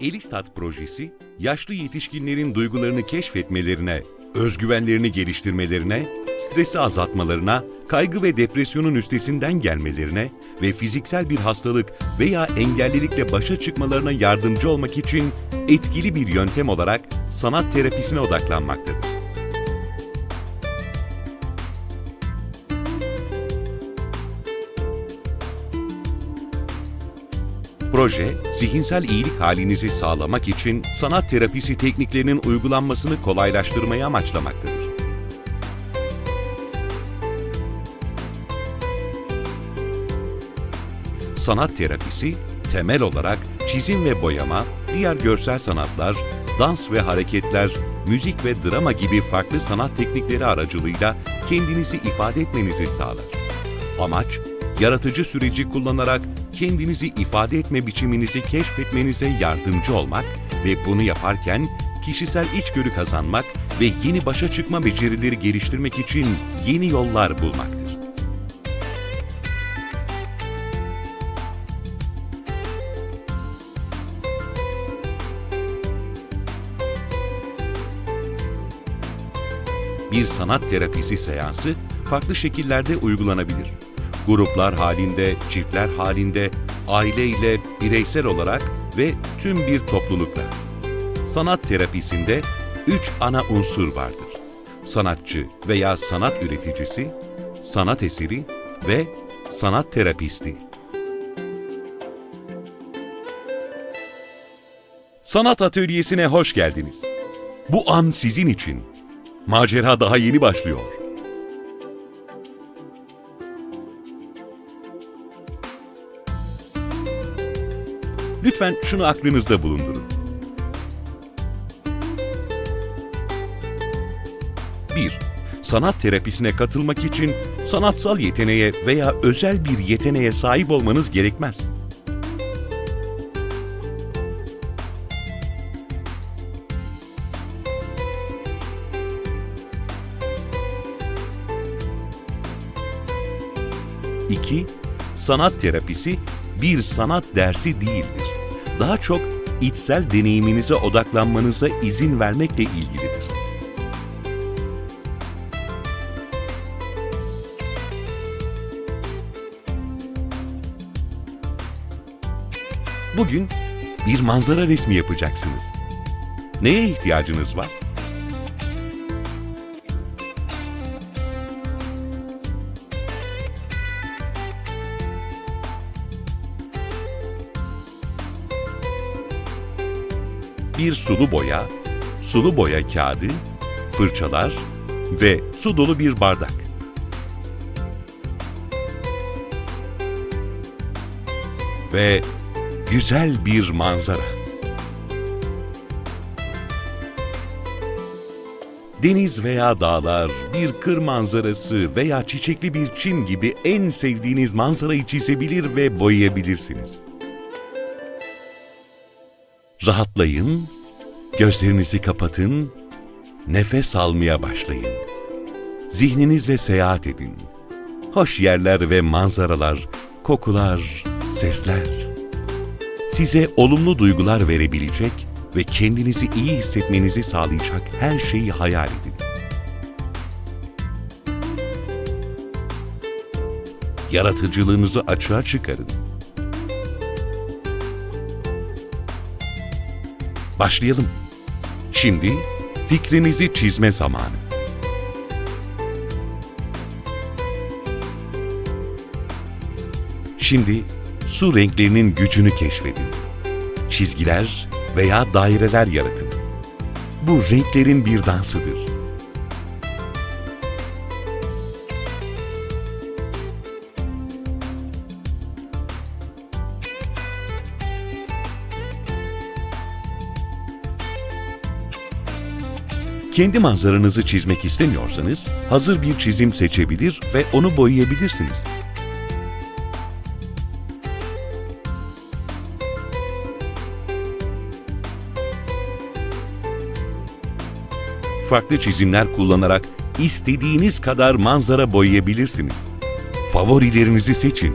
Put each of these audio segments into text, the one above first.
Elistat projesi, yaşlı yetişkinlerin duygularını keşfetmelerine, özgüvenlerini geliştirmelerine, stresi azaltmalarına, kaygı ve depresyonun üstesinden gelmelerine ve fiziksel bir hastalık veya engellilikle başa çıkmalarına yardımcı olmak için etkili bir yöntem olarak sanat terapisine odaklanmaktadır. Proje, zihinsel iyilik halinizi sağlamak için sanat terapisi tekniklerinin uygulanmasını kolaylaştırmayı amaçlamaktadır. Sanat terapisi, temel olarak çizim ve boyama, diğer görsel sanatlar, dans ve hareketler, müzik ve drama gibi farklı sanat teknikleri aracılığıyla kendinizi ifade etmenizi sağlar. Amaç, yaratıcı süreci kullanarak kendinizi ifade etme biçiminizi keşfetmenize yardımcı olmak ve bunu yaparken kişisel içgörü kazanmak ve yeni başa çıkma becerileri geliştirmek için yeni yollar bulmaktır. Bir sanat terapisi seansı farklı şekillerde uygulanabilir. Gruplar halinde, çiftler halinde, aileyle, bireysel olarak ve tüm bir toplulukla. Sanat terapisinde üç ana unsur vardır. Sanatçı veya sanat üreticisi, sanat eseri ve sanat terapisti. Sanat atölyesine hoş geldiniz. Bu an sizin için. Macera daha yeni başlıyor. Lütfen şunu aklınızda bulundurun. 1. Sanat terapisine katılmak için sanatsal yeteneğe veya özel bir yeteneğe sahip olmanız gerekmez. İki, sanat terapisi bir sanat dersi değildir. Daha çok içsel deneyiminize odaklanmanıza izin vermekle ilgilidir. Bugün bir manzara resmi yapacaksınız. Neye ihtiyacınız var? Bir sulu boya, sulu boya kağıdı, fırçalar ve su dolu bir bardak. Ve güzel bir manzara. Deniz veya dağlar, bir kır manzarası veya çiçekli bir çim gibi en sevdiğiniz manzarayı çizebilir ve boyayabilirsiniz. Rahatlayın, gözlerinizi kapatın, nefes almaya başlayın. Zihninizle seyahat edin. Hoş yerler ve manzaralar, kokular, sesler. Size olumlu duygular verebilecek ve kendinizi iyi hissetmenizi sağlayacak her şeyi hayal edin. Yaratıcılığınızı açığa çıkarın. Başlayalım. Şimdi fikrinizi çizme zamanı. Şimdi su renklerinin gücünü keşfedin. Çizgiler veya daireler yaratın. Bu renklerin bir dansıdır. Kendi manzaranızı çizmek istemiyorsanız hazır bir çizim seçebilir ve onu boyayabilirsiniz. Farklı çizimler kullanarak istediğiniz kadar manzara boyayabilirsiniz. Favorilerinizi seçin.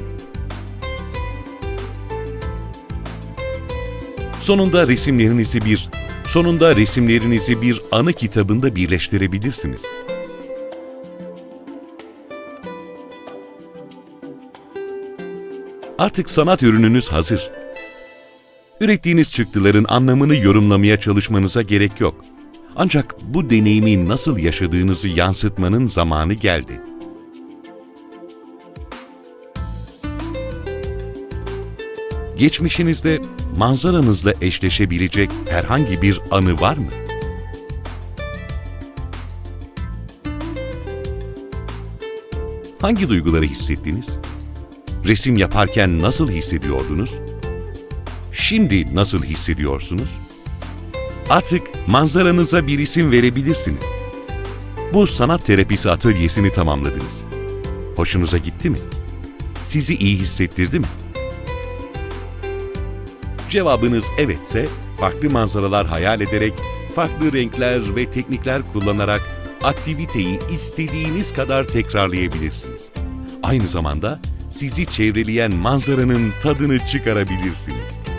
Sonunda resimlerinizi bir sonunda resimlerinizi bir anı kitabında birleştirebilirsiniz. Artık sanat ürününüz hazır. Ürettiğiniz çıktıların anlamını yorumlamaya çalışmanıza gerek yok. Ancak bu deneyimi nasıl yaşadığınızı yansıtmanın zamanı geldi. Geçmişinizde manzaranızla eşleşebilecek herhangi bir anı var mı? Hangi duyguları hissettiniz? Resim yaparken nasıl hissediyordunuz? Şimdi nasıl hissediyorsunuz? Artık manzaranıza bir isim verebilirsiniz. Bu sanat terapisi atölyesini tamamladınız. Hoşunuza gitti mi? Sizi iyi hissettirdi mi? Cevabınız evetse, farklı manzaralar hayal ederek, farklı renkler ve teknikler kullanarak aktiviteyi istediğiniz kadar tekrarlayabilirsiniz. Aynı zamanda sizi çevreleyen manzaranın tadını çıkarabilirsiniz.